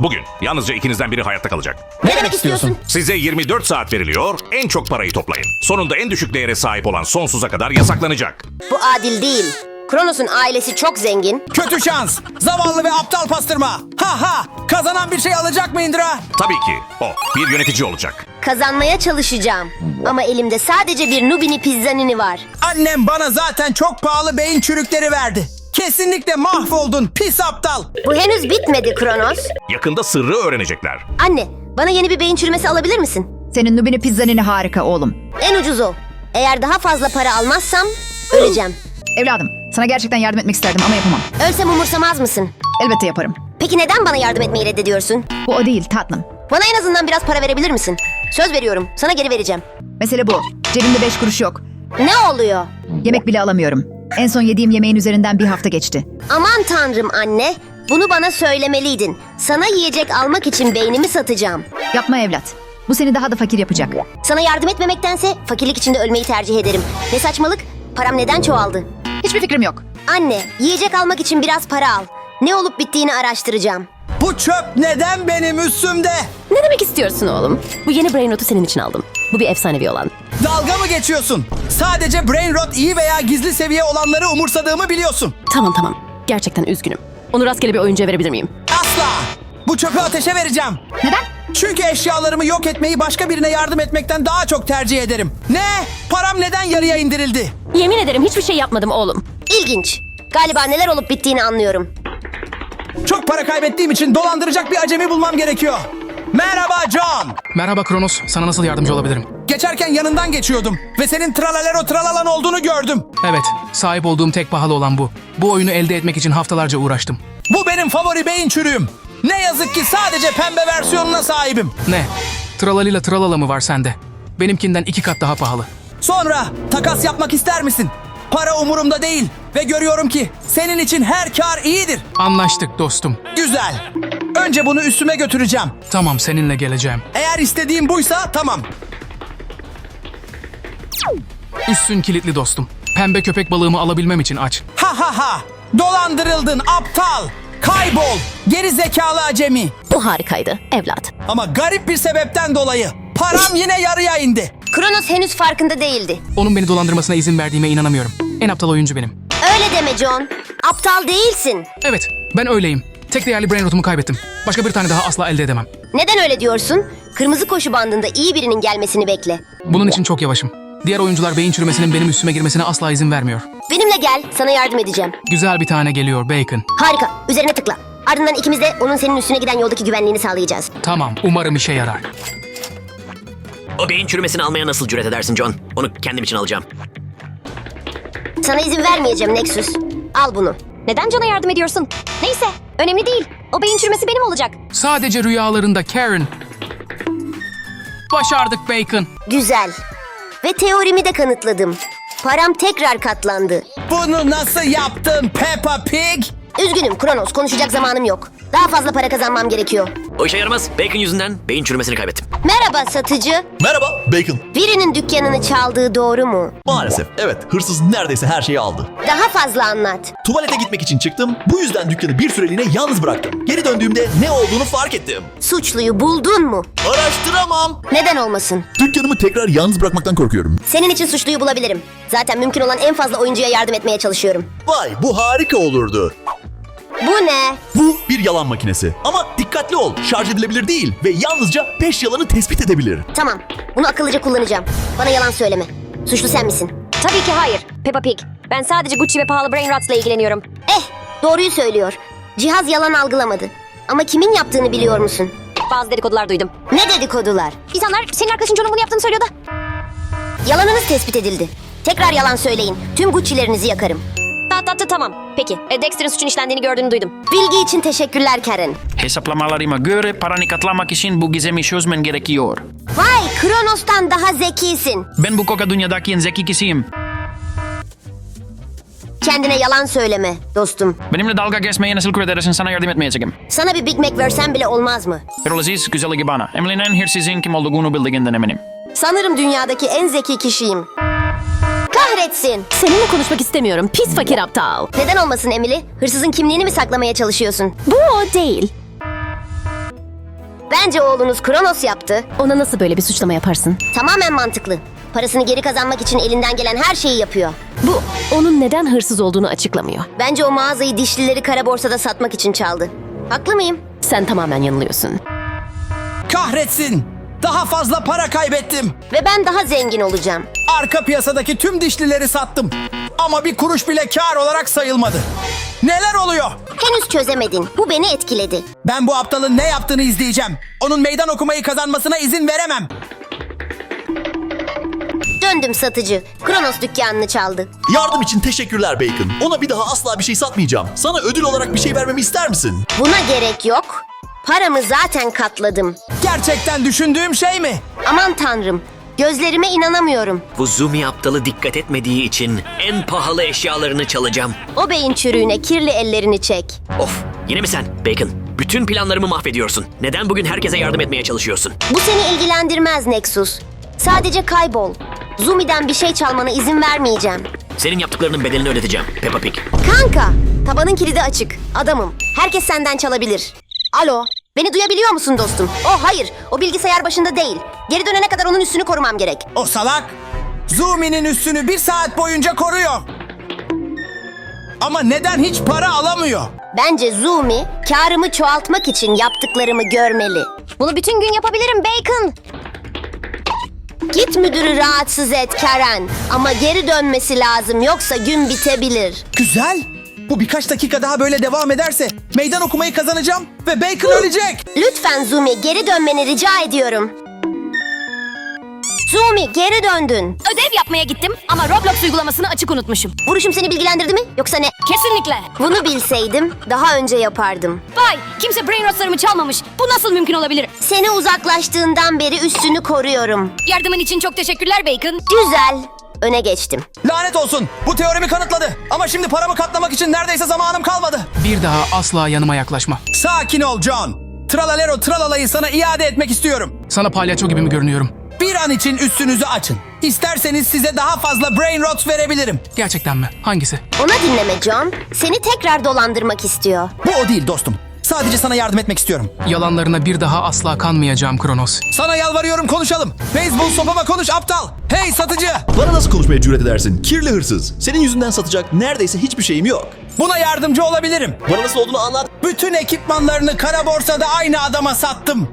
Bugün yalnızca ikinizden biri hayatta kalacak. Ne demek istiyorsun? Size 24 saat veriliyor, en çok parayı toplayın. Sonunda en düşük değere sahip olan sonsuza kadar yasaklanacak. Bu adil değil. Kronos'un ailesi çok zengin. Kötü şans. Zavallı ve aptal pastırma. Ha ha. Kazanan bir şey alacak mı Indra? Tabii ki o bir yönetici olacak. Kazanmaya çalışacağım. Ama elimde sadece bir Nubini pizzanini var. Annem bana zaten çok pahalı beyin çürükleri verdi. Kesinlikle mahvoldun pis aptal. Bu henüz bitmedi Kronos. Yakında sırrı öğrenecekler. Anne, bana yeni bir beyin çürümesi alabilir misin? Senin Nubini pizzanini harika oğlum. En ucuz o. Eğer daha fazla para almazsam öleceğim. Evladım, sana gerçekten yardım etmek isterdim ama yapamam. Ölsem umursamaz mısın? Elbette yaparım. Peki neden bana yardım etmeyi reddediyorsun? Bu o değil tatlım. Bana en azından biraz para verebilir misin? Söz veriyorum. Sana geri vereceğim. Mesele bu. Cebimde beş kuruş yok. Ne oluyor? Yemek bile alamıyorum. En son yediğim yemeğin üzerinden bir hafta geçti. Aman tanrım anne. Bunu bana söylemeliydin. Sana yiyecek almak için beynimi satacağım. Yapma evlat. Bu seni daha da fakir yapacak. Sana yardım etmemektense fakirlik içinde ölmeyi tercih ederim. Ne saçmalık? Param neden çoğaldı? Hiçbir fikrim yok. Anne, yiyecek almak için biraz para al. Ne olup bittiğini araştıracağım. Bu çöp neden benim üstümde? Ne demek istiyorsun oğlum? Bu yeni brain rot'u senin için aldım. Bu bir efsanevi olan. Dalga mı geçiyorsun? Sadece brain rot iyi veya gizli seviye olanları umursadığımı biliyorsun. Tamam tamam. Gerçekten üzgünüm. Onu rastgele bir oyuncuya verebilir miyim? Asla. Bu çöpü ateşe vereceğim. Neden? Çünkü eşyalarımı yok etmeyi başka birine yardım etmekten daha çok tercih ederim. Ne? Param neden yarıya indirildi? Yemin ederim hiçbir şey yapmadım oğlum. İlginç. Galiba neler olup bittiğini anlıyorum. Çok para kaybettiğim için dolandıracak bir acemi bulmam gerekiyor. Merhaba John. Merhaba Kronos, sana nasıl yardımcı olabilirim? Geçerken yanından geçiyordum ve senin tralalero tralalan olduğunu gördüm. Evet, sahip olduğum tek pahalı olan bu. Bu oyunu elde etmek için haftalarca uğraştım. Bu benim favori beyin çürüğüm. Ne yazık ki sadece pembe versiyonuna sahibim. Ne? Tralalila tralala mı var sende? Benimkinden iki kat daha pahalı. Sonra takas yapmak ister misin? Para umurumda değil ve görüyorum ki senin için her kar iyidir. Anlaştık dostum. Güzel. Önce bunu üstüme götüreceğim. Tamam, seninle geleceğim. Eğer istediğim buysa tamam. Üstün kilitli dostum. Pembe köpek balığımı alabilmem için aç. Ha ha ha. Dolandırıldın aptal. Kaybol. Geri zekalı acemi. Bu harikaydı evlat. Ama garip bir sebepten dolayı param yine yarıya indi. Kronos henüz farkında değildi. Onun beni dolandırmasına izin verdiğime inanamıyorum. En aptal oyuncu benim. Öyle deme John. Aptal değilsin. Evet, ben öyleyim. Tek değerli brain rotumu kaybettim. Başka bir tane daha asla elde edemem. Neden öyle diyorsun? Kırmızı koşu bandında iyi birinin gelmesini bekle. Bunun için çok yavaşım. Diğer oyuncular beyin çürümesinin benim üstüme girmesine asla izin vermiyor. Benimle gel, sana yardım edeceğim. Güzel bir tane geliyor Bacon. Harika, üzerine tıkla. Ardından ikimiz de onun senin üstüne giden yoldaki güvenliğini sağlayacağız. Tamam, umarım işe yarar. O beyin çürümesini almaya nasıl cüret edersin John? Onu kendim için alacağım. Sana izin vermeyeceğim Nexus. Al bunu. Neden John'a yardım ediyorsun? Neyse, önemli değil. O beyin çürümesi benim olacak. Sadece rüyalarında Karen. Başardık Bacon. Güzel. Ve teorimi de kanıtladım. Param tekrar katlandı. Bunu nasıl yaptın Peppa Pig? Üzgünüm Kronos, konuşacak zamanım yok. Daha fazla para kazanmam gerekiyor. O işe yaramaz. Bacon yüzünden beyin çürümesini kaybettim. Merhaba satıcı. Merhaba Bacon. Birinin dükkanını çaldığı doğru mu? Maalesef evet hırsız neredeyse her şeyi aldı. Daha fazla anlat. Tuvalete gitmek için çıktım. Bu yüzden dükkanı bir süreliğine yalnız bıraktım. Geri döndüğümde ne olduğunu fark ettim. Suçluyu buldun mu? Araştıramam. Neden olmasın? Dükkanımı tekrar yalnız bırakmaktan korkuyorum. Senin için suçluyu bulabilirim. Zaten mümkün olan en fazla oyuncuya yardım etmeye çalışıyorum. Vay bu harika olurdu. Bu ne? Bu bir yalan makinesi. Ama dikkatli ol. Şarj edilebilir değil ve yalnızca peş yalanı tespit edebilir. Tamam. Bunu akıllıca kullanacağım. Bana yalan söyleme. Suçlu sen misin? Tabii ki hayır. Peppa Pig. Ben sadece Gucci ve pahalı brain rots'la ilgileniyorum. Eh, doğruyu söylüyor. Cihaz yalan algılamadı. Ama kimin yaptığını biliyor musun? Bazı dedikodular duydum. Ne dedikodular? İnsanlar senin arkadaşın John'un bunu yaptığını söylüyordu. Yalanınız tespit edildi. Tekrar yalan söyleyin. Tüm Gucci'lerinizi yakarım. Ta, ta, ta, tamam. Peki. E, Dexter'in suçun işlendiğini gördüğünü duydum. Bilgi için teşekkürler Karen. Hesaplamalarıma göre paranı katlamak için bu gizemi çözmen gerekiyor. Vay, Kronos'tan daha zekisin. Ben bu koka dünyadaki en zeki kişiyim. Kendine yalan söyleme dostum. Benimle dalga geçmeye nasıl kürek edersin sana yardım etmeyeceğim. Sana bir Big Mac versem bile olmaz mı? Perolaziz güzel gibi bana. Emine'nin hırsızın kim olduğunu bildiğinden eminim. Sanırım dünyadaki en zeki kişiyim. Kahretsin. Seninle konuşmak istemiyorum. Pis fakir aptal. Neden olmasın Emily? Hırsızın kimliğini mi saklamaya çalışıyorsun? Bu o değil. Bence oğlunuz Kronos yaptı. Ona nasıl böyle bir suçlama yaparsın? Tamamen mantıklı. Parasını geri kazanmak için elinden gelen her şeyi yapıyor. Bu onun neden hırsız olduğunu açıklamıyor. Bence o mağazayı dişlileri kara borsada satmak için çaldı. Haklı mıyım? Sen tamamen yanılıyorsun. Kahretsin. Daha fazla para kaybettim. Ve ben daha zengin olacağım. Arka piyasadaki tüm dişlileri sattım. Ama bir kuruş bile kar olarak sayılmadı. Neler oluyor? Henüz çözemedin. Bu beni etkiledi. Ben bu aptalın ne yaptığını izleyeceğim. Onun meydan okumayı kazanmasına izin veremem. Döndüm satıcı. Kronos dükkanını çaldı. Yardım için teşekkürler Bacon. Ona bir daha asla bir şey satmayacağım. Sana ödül olarak bir şey vermemi ister misin? Buna gerek yok. Paramı zaten katladım. Gerçekten düşündüğüm şey mi? Aman tanrım. Gözlerime inanamıyorum. Bu Zumi aptalı dikkat etmediği için en pahalı eşyalarını çalacağım. O beyin çürüğüne kirli ellerini çek. Of yine mi sen Bacon? Bütün planlarımı mahvediyorsun. Neden bugün herkese yardım etmeye çalışıyorsun? Bu seni ilgilendirmez Nexus. Sadece kaybol. Zumi'den bir şey çalmana izin vermeyeceğim. Senin yaptıklarının bedelini ödeteceğim Peppa Pig. Kanka, tabanın kilidi açık. Adamım. Herkes senden çalabilir. Alo, beni duyabiliyor musun dostum? Oh hayır, o bilgisayar başında değil. Geri dönene kadar onun üstünü korumam gerek. O salak Zumi'nin üstünü bir saat boyunca koruyor. Ama neden hiç para alamıyor? Bence Zumi, karımı çoğaltmak için yaptıklarımı görmeli. Bunu bütün gün yapabilirim Bacon. Git müdürü rahatsız et Karen. Ama geri dönmesi lazım yoksa gün bitebilir. Güzel. Bu birkaç dakika daha böyle devam ederse meydan okumayı kazanacağım ve Bacon ölecek. Lütfen Zumi geri dönmeni rica ediyorum. Zumi geri döndün. Ödev yapmaya gittim ama Roblox uygulamasını açık unutmuşum. Vuruşum seni bilgilendirdi mi yoksa ne? Kesinlikle. Bunu bilseydim daha önce yapardım. Vay kimse brain rotlarımı çalmamış. Bu nasıl mümkün olabilir? Seni uzaklaştığından beri üstünü koruyorum. Yardımın için çok teşekkürler Bacon. Güzel. Öne geçtim. Lanet olsun. Bu teorimi kanıtladı. Ama şimdi paramı katlamak için neredeyse zamanım kalmadı. Bir daha asla yanıma yaklaşma. Sakin ol John. Tralalero tralalayı sana iade etmek istiyorum. Sana palyaço gibi mi görünüyorum? Bir an için üstünüzü açın. İsterseniz size daha fazla brain rot verebilirim. Gerçekten mi? Hangisi? Ona dinleme John. Seni tekrar dolandırmak istiyor. Bu o değil dostum. Sadece sana yardım etmek istiyorum. Yalanlarına bir daha asla kanmayacağım Kronos. Sana yalvarıyorum konuşalım. Beyzbol sopama konuş aptal. Hey satıcı. Bana nasıl konuşmaya cüret edersin? Kirli hırsız. Senin yüzünden satacak neredeyse hiçbir şeyim yok. Buna yardımcı olabilirim. Bana nasıl olduğunu anlat. Bütün ekipmanlarını kara borsada aynı adama sattım.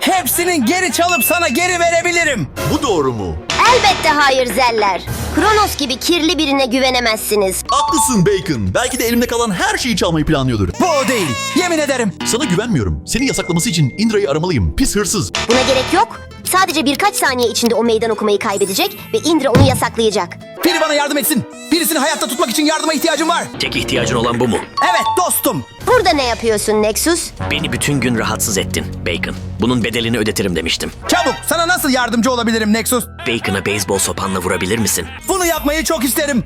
Hepsinin geri çalıp sana geri verebilirim. Bu doğru mu? Elbette hayır Zeller. Kronos gibi kirli birine güvenemezsiniz. Haklısın Bacon. Belki de elimde kalan her şeyi çalmayı planlıyordur. Bu o değil. Yemin ederim. Sana güvenmiyorum. Seni yasaklaması için Indra'yı aramalıyım. Pis hırsız. Buna gerek yok. Sadece birkaç saniye içinde o meydan okumayı kaybedecek ve Indra onu yasaklayacak. Biri bana yardım etsin. Birisini hayatta tutmak için yardıma ihtiyacım var. Tek ihtiyacın olan bu mu? Evet dostum. Burada ne yapıyorsun Nexus? Beni bütün gün rahatsız ettin Bacon. Bunun bedelini ödetirim demiştim. Çabuk sana nasıl yardımcı olabilirim Nexus? Bacon'a beyzbol sopanla vurabilir misin? Bunu yapmayı çok isterim.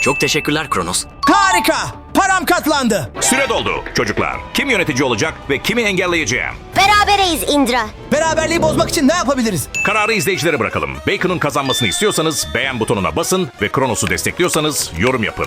Çok teşekkürler Kronos. Harika. Param katlandı. Süre doldu çocuklar. Kim yönetici olacak ve kimi engelleyeceğim? Berabereyiz Indra. Beraberliği bozmak için ne yapabiliriz? Kararı izleyicilere bırakalım. Bacon'ın kazanmasını istiyorsanız beğen butonuna basın ve Kronos'u destekliyorsanız yorum yapın.